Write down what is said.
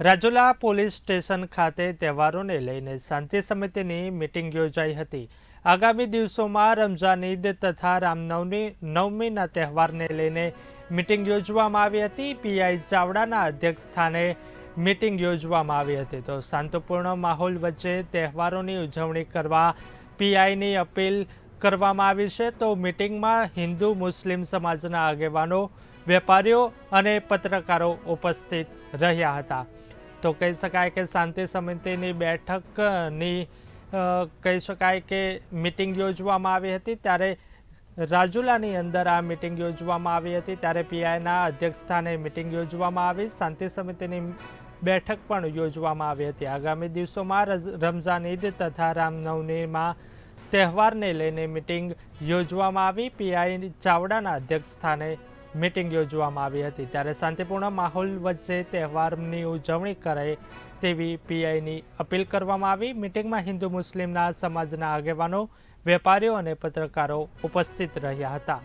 Rajula police station ખાતે તહેવારોને લઈને શાંતિ સમિતિની મિટિંગ યોજાઈ હતી. આગામી દિવસોમાં રમઝાન, ઈદ તથા રામનવમી, નવમીના તહેવારને લઈને મિટિંગ યોજવામાં આવી હતી. પીઆઈ ચાવડાના અધ્યક્ષ સ્થાને મિટિંગ યોજવામાં આવી હતી. તો શાંતિપૂર્ણ માહોલ વચ્ચે તહેવારોની ઉજવણી કરવા પીઆઈની અપીલ કરવામાં આવી છે. તો મિટિંગમાં હિન્દુ, મુસ્લિમ સમાજના આગેવાનો વેપારીઓ અને પત્રકારો ઉપસ્થિત રહ્યા હતા. તો કહી શકાય કે શાંતિ સમિતિની બેઠકની કહી શકાય કે મિટિંગ યોજવામાં આવી હતી ત્યારે રાજુલાની અંદર આ મિટિંગ યોજવામાં આવી હતી ત્યારે પીઆઈના અધ્યક્ષસ્થાને મિટિંગ યોજવામાં આવી. શાંતિ સમિતિની બેઠક પણ યોજવામાં આવી હતી. આગામી દિવસોમાં રમઝાન ઈદ તથા રામનવમીમાં તહેવારને લઈને મિટિંગ યોજવામાં આવી. પીઆઈ ચાવડાના અધ્યક્ષસ્થાને મિટિંગ યોજવામાં આવી હતી. ત્યારે શાંતિપૂર્ણ માહોલ વચ્ચે તહેવારની ઉજવણી કરાય તેવી પીઆઈની અપીલ કરવામાં આવી. મિટિંગમાં હિન્દુ મુસ્લિમના સમાજના આગેવાનો, વેપારીઓ અને પત્રકારો ઉપસ્થિત રહ્યા હતા.